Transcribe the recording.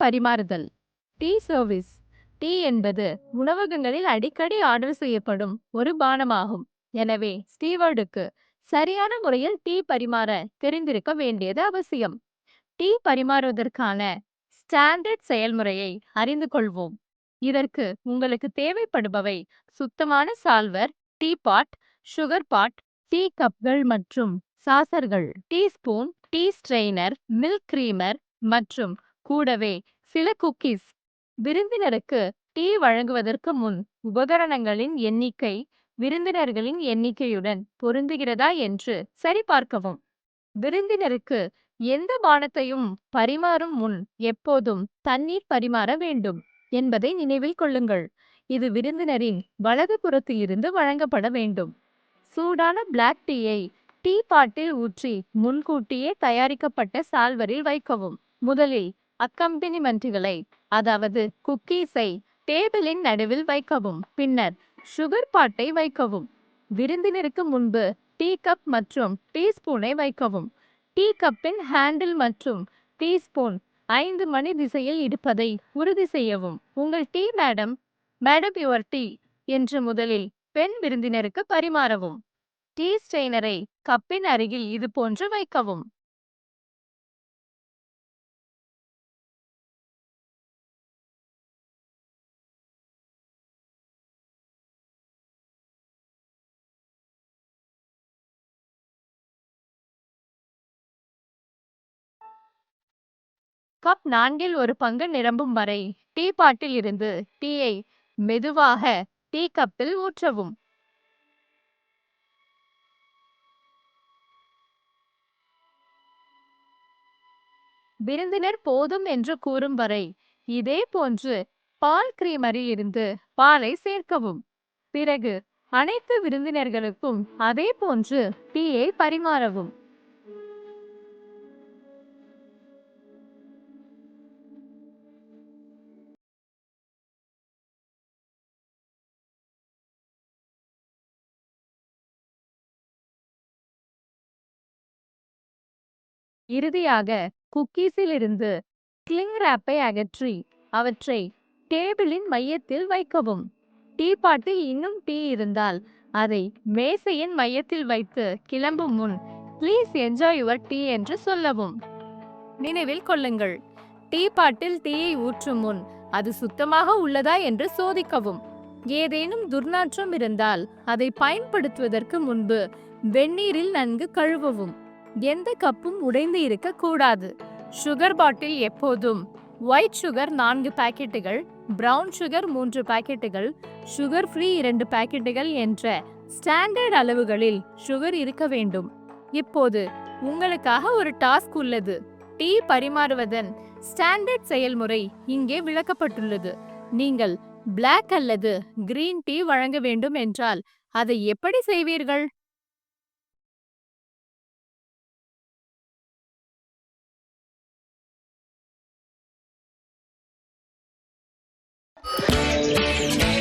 பரிமாறுதல். Tea service tea என்பது உணவகங்களில் அடிக்கடி ஆர்டர் செய்யப்படும் ஒரு பானமாகும். எனவே ஸ்டீவர்டுக்கு சரியான முறையில் டீ பரிமாற தெரிந்திருக்க வேண்டியது அவசியம். டீ பரிமாறுவதற்கான ஸ்டாண்டர்ட் செயல்முறையை அறிந்து கொள்வோம். இதற்கு உங்களுக்கு தேவைப்படுபவை சுத்தமான salver teapot sugar pot tea கப்கள் மற்றும் சாசர்கள் teaspoon tea strainer milk creamer மற்றும் கூடவே சில குக்கீஸ் விருந்தினருக்கு டீ வழங்குவதற்கு முன் உபகரணங்களின் எண்ணிக்கை விருந்தினர்களின் எண்ணிக்கையுடன் பொருந்துகிறதா என்று சரிபார்க்கவும். விருந்தினருக்கு எந்த பானத்தையும் பரிமாறும் முன் எப்போதும் தண்ணீர் பரிமாற வேண்டும் என்பதை நினைவில் கொள்ளுங்கள். இது விருந்தினரின் வலது புறத்தில் இருந்து வழங்கப்பட வேண்டும். சூடான பிளாக் டீயை டீ பாட்டில் ஊற்றி முன்கூட்டியே தயாரிக்கப்பட்ட சால்வரில் வைக்கவும். முதலில் அக்கம்பினிமெண்ட்டுகளை அதாவது குக்கீஸை டேபிளின் நடுவில் வைக்கவும் பின்னர் சுகர் பாட்டை வைக்கவும் விருந்தினருக்கு முன்பு டீ கப் மற்றும் டீ ஸ்பூனை வைக்கவும். டீ கப்பின் ஹேண்டில் மற்றும் டீ ஸ்பூன் ஐந்து மணி திசையில் இருப்பதை உறுதி செய்யவும். உங்கள் tea madam madam your tea என்று முதலில் பெண் விருந்தினருக்கு பரிமாறவும். டீ ஸ்ட்ரெயினரை கப்பின் அருகில் இது போன்று வைக்கவும். கப் நான்கில் ஒரு பங்கு நிரம்பும் வரை டீ பாட்டில் இருந்து டீயை மெதுவாக டீ கப்பில் ஊற்றவும். விருந்தினர் போதும் என்று கூறும் வரை இதே போன்று பால் கிரீமரில் இருந்து பாலை சேர்க்கவும். பிறகு அனைத்து விருந்தினர்களுக்கும் அதே போன்று டீயை பரிமாறவும். இறுதியாக குக்கீஸிலிருந்து கிளிங் ரேப்பை அகற்றி அவற்றை டேபிளின் மையத்தில் வைக்கவும். டீ பாட்டில் இன்னும் டீ இருந்தால் அதை மேசையின் மையத்தில் வைத்து கிளம்பும் முன் ப்ளீஸ் என்ஜாய் யுவர் டீ என்று சொல்லவும். நினைவில் கொள்ளுங்கள் டீ பாட்டில் டீயை ஊற்றும் முன் அது சுத்தமாக உள்ளதா என்று சோதிக்கவும். ஏதேனும் துர்நாற்றம் இருந்தால் அதை பயன்படுத்துவதற்கு முன்பு வெந்நீரில் நன்கு கழுவவும். எந்த கப்பும் உடைந்து இருக்க கூடாது. சுகர் பாட்டில் எப்போதும். ஒயிட் சுகர் நான்கு பாக்கெட்டுகள் பிரவுன் சுகர் மூன்று பாக்கெட்டுகள் சுகர் ஃப்ரீ இரண்டு பாக்கெட்டுகள் என்ற ஸ்டாண்டர்ட் அளவுகளில் சுகர் இருக்க வேண்டும். இப்போது உங்களுக்காக ஒரு டாஸ்க் உள்ளது. டீ பரிமாறுவதன் ஸ்டாண்டர்ட் செயல்முறை இங்கே விளக்கப்பட்டுள்ளது. நீங்கள் பிளாக் அல்லது கிரீன் டீ வழங்க வேண்டும் என்றால் அதை எப்படி செய்வீர்கள்? Amen.